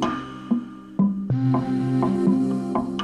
Thank you.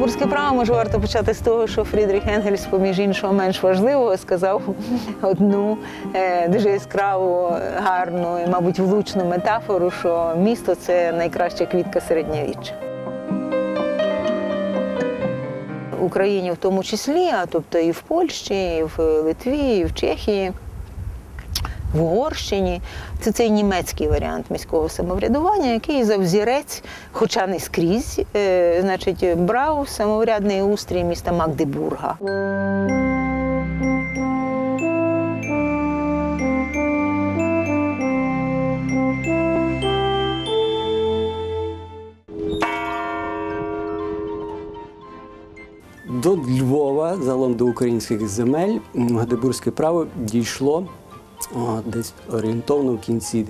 Бурське право може варто почати з того, що Фрідріх Енгельс, поміж іншого, менш важливого, сказав одну е, дуже яскраву, гарну і, мабуть, влучну метафору, що місто це найкраща квітка середньовіччя. Україні в тому числі, а тобто і в Польщі, і в Литві, і в Чехії в Угорщині. Це цей німецький варіант міського самоврядування, який за взірець, хоча не скрізь, е, значить, брав самоврядний устрій міста Магдебурга. До Львова, загалом до українських земель, Магдебурзьке право дійшло десь орієнтовно в кінці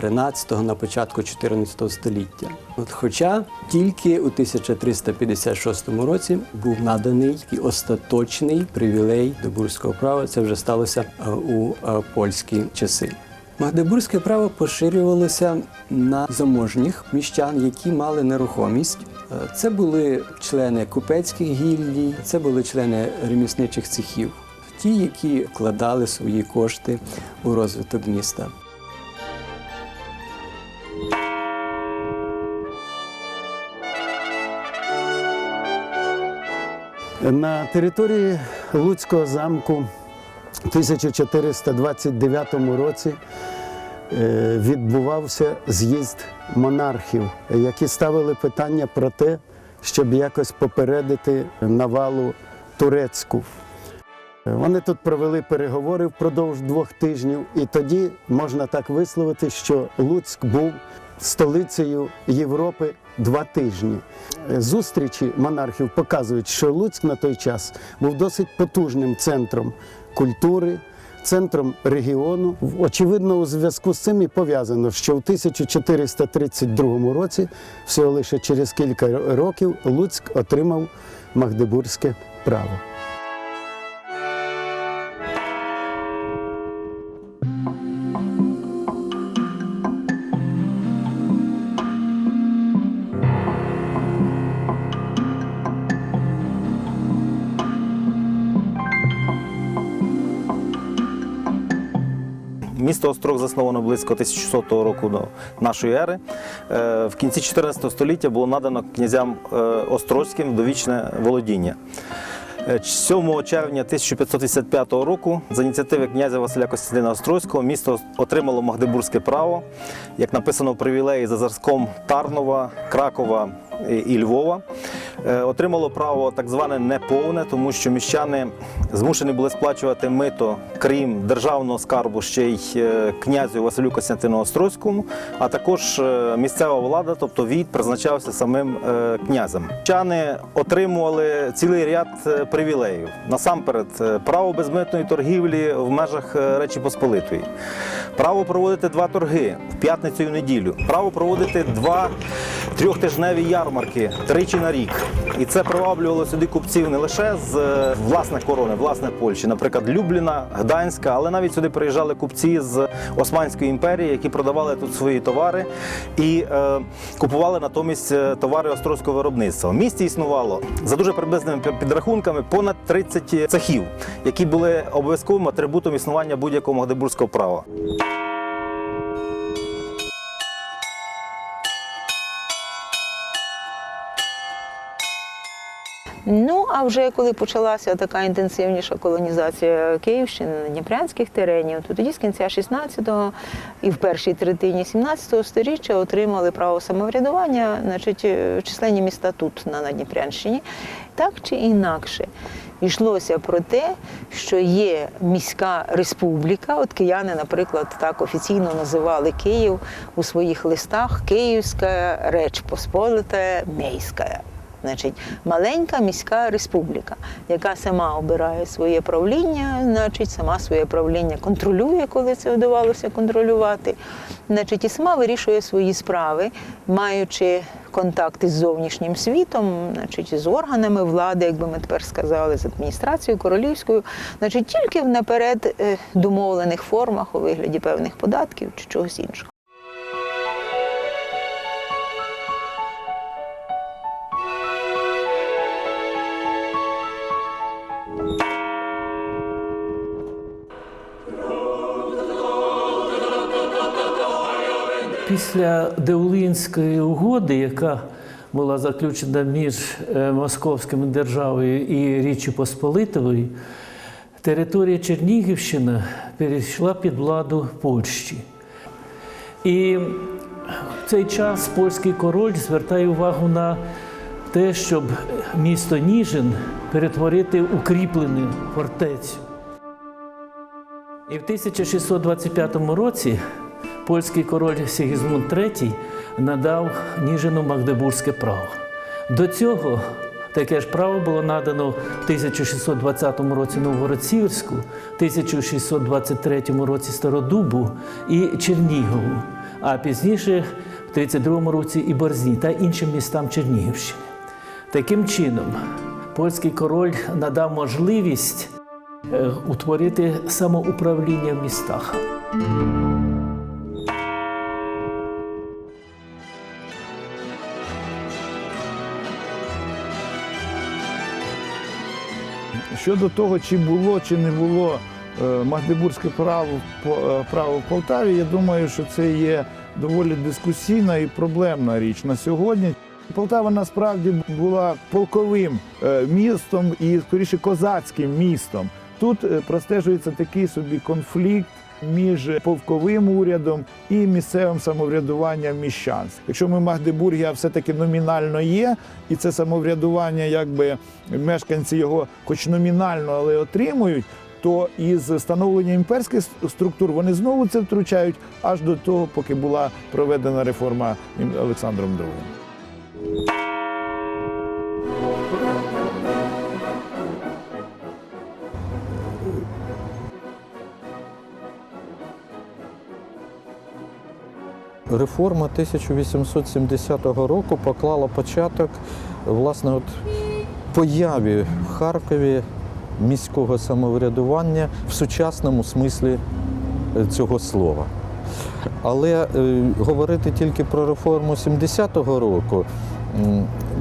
13-го, на початку 14 століття. От, хоча тільки у 1356 році був наданий такий остаточний привілей до бурського права. Це вже сталося е, у е, польські часи. Магдебурзьке право поширювалося на заможніх міщан, які мали нерухомість. Е, Це були члени купецьких гільдій, це були члени ремісничих цехів, ті, які вкладали свої кошти у розвиток міста. На території Луцького замку в 1429 році е, відбувався з'їзд монархів, які ставили питання про те, щоб якось попередити навалу турецьку. Вони тут провели переговори впродовж двох тижнів, і тоді можна так висловити, що Луцьк був столицею Європи два тижні. Зустрічі монархів показують, що Луцьк на той час був досить потужним центром культури, центром регіону. Очевидно, у зв'язку з цим і пов'язано, що в 1432 році, всього лише через кілька років, Луцьк отримав Магдебурзьке право. Місто Острог засновано близько 1600 року до нашої ери. Е, В кінці 14 століття було надано князям е, Острозьким довічне володіння. Е, 7 червня 1555 року за ініціативи князя Василя Костянтина Острозького місто отримало Магдебурзьке право, як написано в привілеї за зразком Тарнова, Кракова і Львова. Е, Отримало право так зване неповне, тому що міщани змушені були сплачувати мито, крім державного скарбу, ще й е, князю Василю Костянтину Острозькому, а також е, місцева влада, тобто від призначався самим князем. Міщани отримували цілий ряд привілеїв. Насамперед, право безмитної торгівлі в межах Речі Посполитої, право проводити два торги в п'ятницю і неділю, право проводити два трьохтижневі ярмарки тричі на рік. І це приваблювало сюди купців не лише з е, власне корони, власне Польщі, наприклад, Любліна, Гданська, але навіть сюди приїжджали купці з Османської імперії, які продавали тут свої товари і е, купували натомість е, товари острозького виробництва. В місті існувало за дуже приблизними підрахунками понад 30 цехів, які були обов'язковим атрибутом існування будь-якого магдебурзького права. Ну, а вже коли почалася така інтенсивніша колонізація Київщини, Дніпрянських теренів, то тоді з кінця 16-го і в першій третині 17-го сторіччя отримали право самоврядування, значить, е, численні міста тут, на Надніпрянщині. Так чи інакше, йшлося про те, що є міська республіка. От кияни, наприклад, так офіційно називали Київ у своїх листах Київська Реч Посполита Мейська. Значить, маленька міська республіка, яка сама обирає своє правління, значить, сама своє правління контролює, коли це вдавалося контролювати. Значить, і сама вирішує свої справи, маючи контакти з зовнішнім світом, значить, з органами влади, як би ми тепер сказали, з адміністрацією королівською, значить, тільки в наперед е, домовлених формах у вигляді певних податків чи чогось іншого. Після Деулинської угоди, яка була заключена між е, Московською державою і Річчю Посполитою, територія Чернігівщини перейшла під владу Польщі. І в цей час польський король звертає увагу на те, щоб місто Ніжин перетворити укріплену фортецю. І в 1625 році польський король Сігізмунд III надав Ніжину Магдебурзьке право. До цього таке ж право було надано в 1620 році Новгород-Сіверську, 1623 році Стародубу і Чернігову, а пізніше в 32 році і Борзні та іншим містам Чернігівщини. Таким чином, польський король надав можливість е, утворити самоуправління в містах. Щодо того, чи було, чи не було е, Магдебурзьке право, е, право в Полтаві, я думаю, що це є доволі дискусійна і проблемна річ на сьогодні. Полтава насправді була полковим е, містом і скоріше козацьким містом. Тут е, простежується такий собі конфлікт між полковим урядом і місцевим самоврядуванням міщан. Якщо ми Магдебургія все-таки номінально є, і це самоврядування, якби мешканці його, хоч номінально, але отримують. То із становлення імперських структур вони знову це втручають аж до того, поки була проведена реформа Олександром II. Реформа 1870 року поклала початок власне от появі в Харкові міського самоврядування в сучасному смислі е, цього слова. Але е, говорити тільки про реформу 70-го року,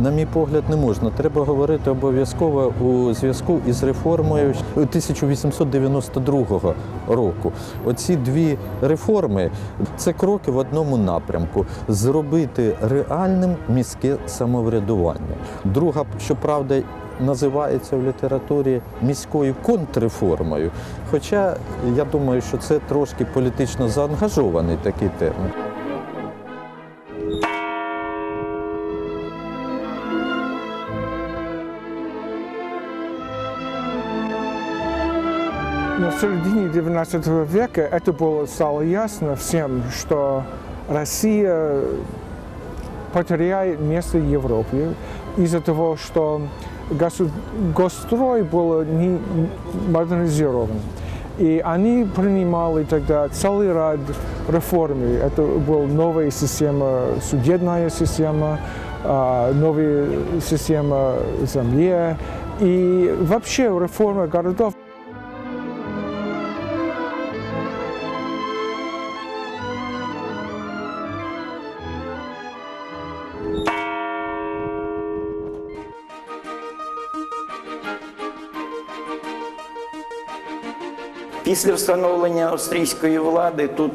на мій погляд, не можна. Треба говорити обов'язково у зв'язку із реформою 1892 року. Оці дві реформи це кроки в одному напрямку зробити реальним міське самоврядування. Друга, щоправда, називається в літературі міською контрреформою. Хоча я думаю, що це трошки політично заангажований такий термін. В середине XIX века это было, стало ясно всем, что Россия потеряет место в Европе из-за того, что госстрой был не модернизирован. И они принимали тогда целый ряд реформ. Это была новая система, судебная система, а, новая система земли. И вообще реформа городов Після встановлення австрійської влади тут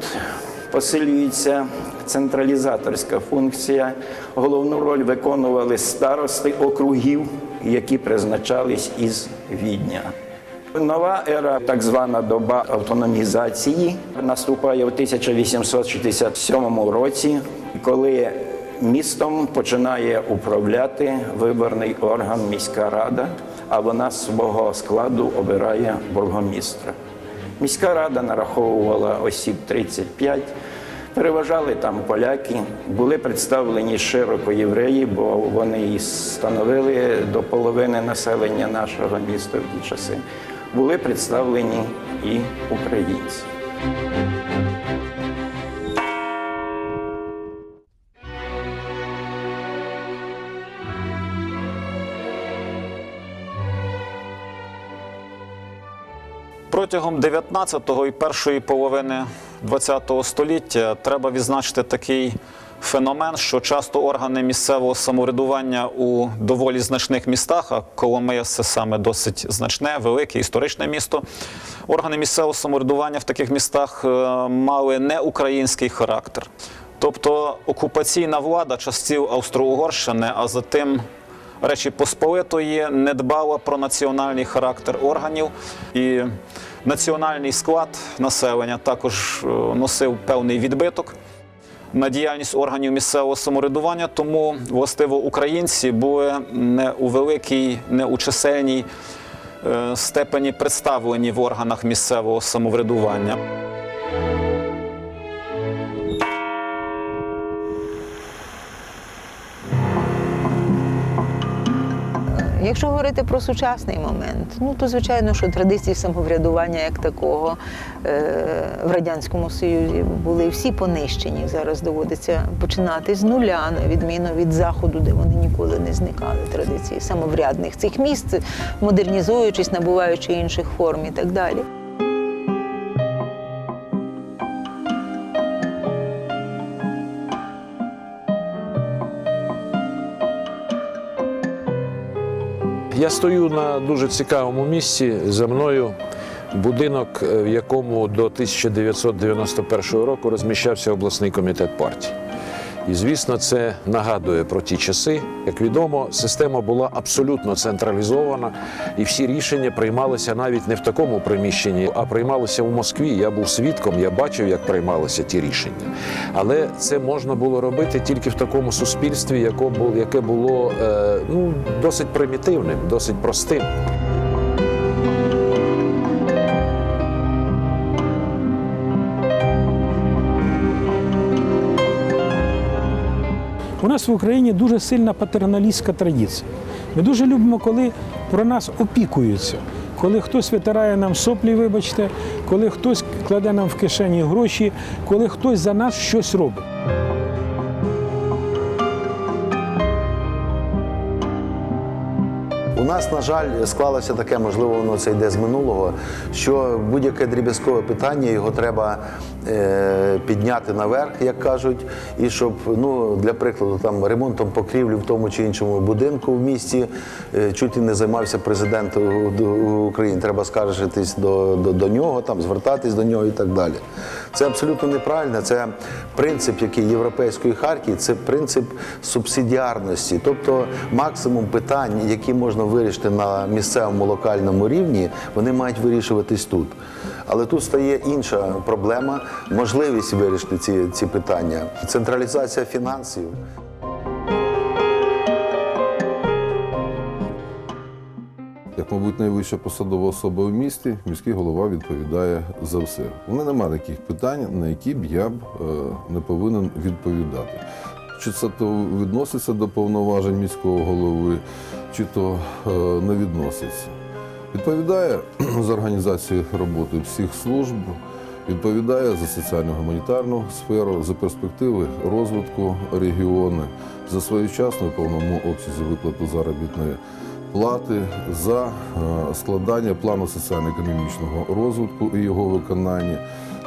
Посилюється централізаторська функція. Головну роль виконували старости округів, які призначались із Відня. Нова ера, так звана доба автономізації, наступає в 1867 році, коли містом починає управляти виборний орган міська рада, а вона з свого складу обирає бургомістра. Міська рада нараховувала осіб 35, переважали там поляки, були представлені широко євреї, бо вони і становили до половини населення нашого міста в ті часи. Були представлені і українці. Протягом 19-го і першої половини 20-го століття треба відзначити такий феномен, що часто органи місцевого самоврядування у доволі значних містах, а Коломия це саме досить значне, велике історичне місто. Органи місцевого самоврядування в таких містах е, мали не український характер. Тобто окупаційна влада частів Австро-Угорщини, а за тим Речі Посполитої не дбала про національний характер органів, і національний склад населення також е, носив певний відбиток на діяльність органів місцевого самоврядування. Тому, властиво, українці були не у великій, не у чисельній е, степені представлені в органах місцевого самоврядування. Якщо говорити про сучасний момент, ну то звичайно, що традиції самоврядування як такого е, в радянському союзі були всі понищені. Зараз доводиться починати з нуля, на відміну від заходу, де вони ніколи не зникали. Традиції самоврядних цих місць, модернізуючись, набуваючи інших форм і так далі. Я стою на дуже цікавому місці. За мною будинок, в якому до 1991 року розміщався обласний комітет партії. І звісно, це нагадує про ті часи. Як відомо, система була абсолютно централізована, і всі рішення приймалися навіть не в такому приміщенні, а приймалися у Москві. Я був свідком, я бачив, як приймалися ті рішення. Але це можна було робити тільки в такому суспільстві, яке було, яке було е, ну, досить примітивним, досить простим. У нас в Україні дуже сильна патерналістська традиція. Ми дуже любимо, коли про нас опікуються, коли хтось витирає нам соплі, вибачте, коли хтось кладе нам в кишені гроші, коли хтось за нас щось робить. У нас, на жаль, склалося таке, можливо, воно це йде з минулого, що будь-яке дріб'язкове питання його треба е, підняти наверх, як кажуть, і щоб, ну, для прикладу, там ремонтом покрівлі в тому чи іншому будинку в місті е, чуть і не займався президент України. Треба скаржитись до, до, до нього, там, звертатись до нього і так далі. Це абсолютно неправильно. Це принцип, який європейської хартії, це принцип субсидіарності, тобто максимум питань, які можна вирішити на місцевому локальному рівні, вони мають вирішуватись тут. Але тут стає інша проблема можливість вирішити ці, ці питання. Централізація фінансів. Як, мабуть, найвища посадова особа в місті, міський голова відповідає за все. У мене немає таких питань, на які б я б е, не повинен відповідати. Чи це то відноситься до повноважень міського голови, чи то е, не відноситься. Відповідає за організацію роботи всіх служб, відповідає за соціально-гуманітарну сферу, за перспективи розвитку регіону, за своєчасну і повному обсязі виплату заробітної плати, за е, складання плану соціально-економічного розвитку і його виконання,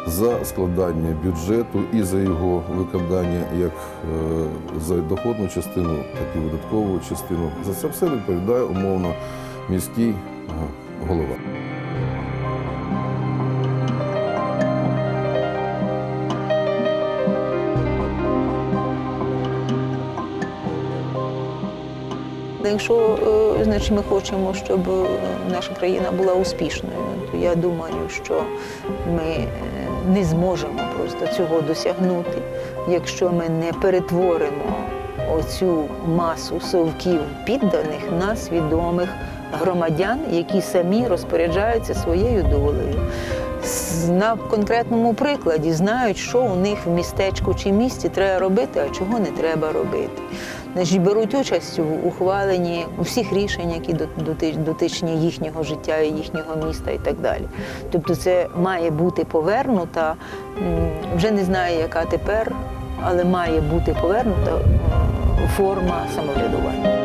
за складання бюджету і за його викладання як е, за доходну частину, так і видаткову частину. За це все відповідає умовно міський е, голова. Ну, якщо е, значить, ми хочемо, щоб наша країна була успішною, то я думаю, що ми не зможемо просто цього досягнути, якщо ми не перетворимо оцю масу совків підданих на свідомих громадян, які самі розпоряджаються своєю долею. На конкретному прикладі знають, що у них в містечку чи місті треба робити, а чого не треба робити. Значить, беруть участь у ухваленні усіх рішень, які доти- дотичні їхнього життя і їхнього міста і так далі. Тобто це має бути повернута, вже не знаю, яка тепер, але має бути повернута форма самоврядування.